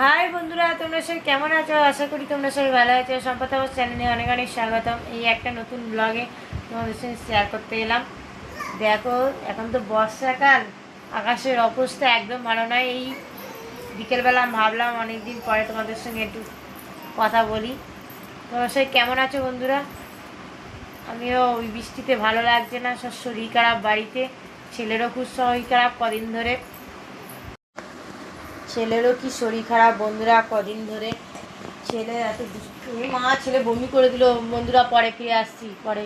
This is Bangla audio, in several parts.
হাই বন্ধুরা, তোমরা সবাই কেমন আছো? আশা করি তোমরা সবাই ভালো আছো। সম্পদ আমার চ্যানেলে অনেক অনেক স্বাগতম। এই একটা নতুন ব্লগে তোমাদের সঙ্গে শেয়ার করতে এলাম। দেখো, এখন তো বর্ষাকাল। আকাশের অবস্থা একদম ভালো নয়। এই বিকেলবেলা ভাবলাম অনেক দিন পরে তোমাদের সঙ্গে একটু কথা বলি। তোমরা সবাই কেমন আছো, বন্ধুরা? আমিও ওই বৃষ্টিতে ভালো লাগছে না। সব শরীর খারাপ, বাড়িতে ছেলেরও খুব শরীর খারাপ কদিন ধরে। ছেলেরও কি শরীর খারাপ? বন্ধুরা, কদিন ধরে ছেলে এত মা ছেলে বমি করে দিল। বন্ধুরা, পরে ফিরে আসছি, পরে।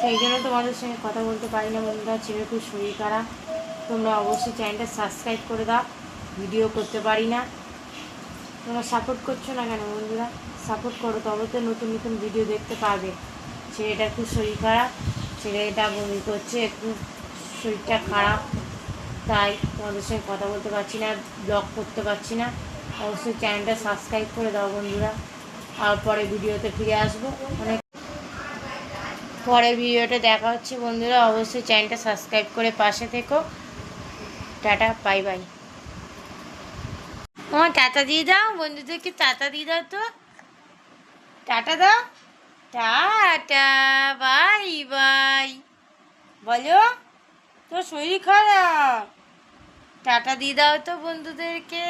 সেই জন্য তোমাদের সঙ্গে কথা বলতে পারি না, বন্ধুরা। ছেলের খুব শরীর খারাপ। তোমরা অবশ্যই চ্যানেলটা সাবস্ক্রাইব করে দাও। ভিডিও করতে পারি না। তোমরা সাপোর্ট করছ না কেন, বন্ধুরা? সাপোর্ট করো, তবে তো নতুন নতুন ভিডিও দেখতে পাবে। ছেলেটার খুব শরীর খারাপ। ছেলেটা বমি করছে, একটু শরীরটা খারাপ। তাই তোমাদের সঙ্গে কথা বলতে পারছি না ব্লগ করতে পারছি না। অবশ্যই চ্যানেলটা সাবস্ক্রাইব করে দাও বন্ধুরা। আর পরে ভিডিওতে ফিরে আসব। অনেক পরের ভিডিওটা দেখা হচ্ছে বন্ধুরা। অবশ্যই চ্যানেলটা সাবস্ক্রাইব করে পাশে থেকো। টাটা বাই বাই আমার টাটা দিয়ে দাও। বন্ধুদেরকে টাটা দিয়ে দাও তো। টাটা দাও। টাটা বাই বাই বলো। তোর শরীর খারাপ। টাটা দিয়ে দাও তো বন্ধুদেরকে।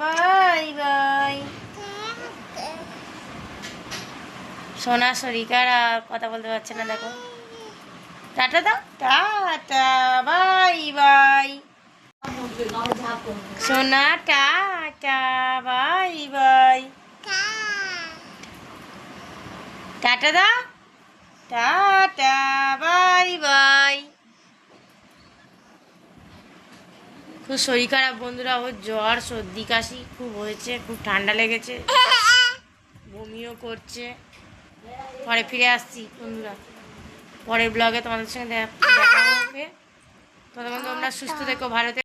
Bye bye. সোনা, শরীর খারাপ, কথা বলতে পারছে না, দেখো। টাটা দাও। Tata bye bye. সোনা টাটা বাই বাই। টাটা দাও। Tata, bye bye. খুব শরীর খারাপ বন্ধুরা, ওর জ্বর, সর্দি, কাশি, খুব হয়েছে, খুব ঠান্ডা লেগেছে। বমিও করছে। পরে ফিরে আসছি বন্ধুরা। পরের ব্লগে তোমাদের সঙ্গে দেখা হবে। ততক্ষণ তোমরা সুস্থ থেকো, ভালো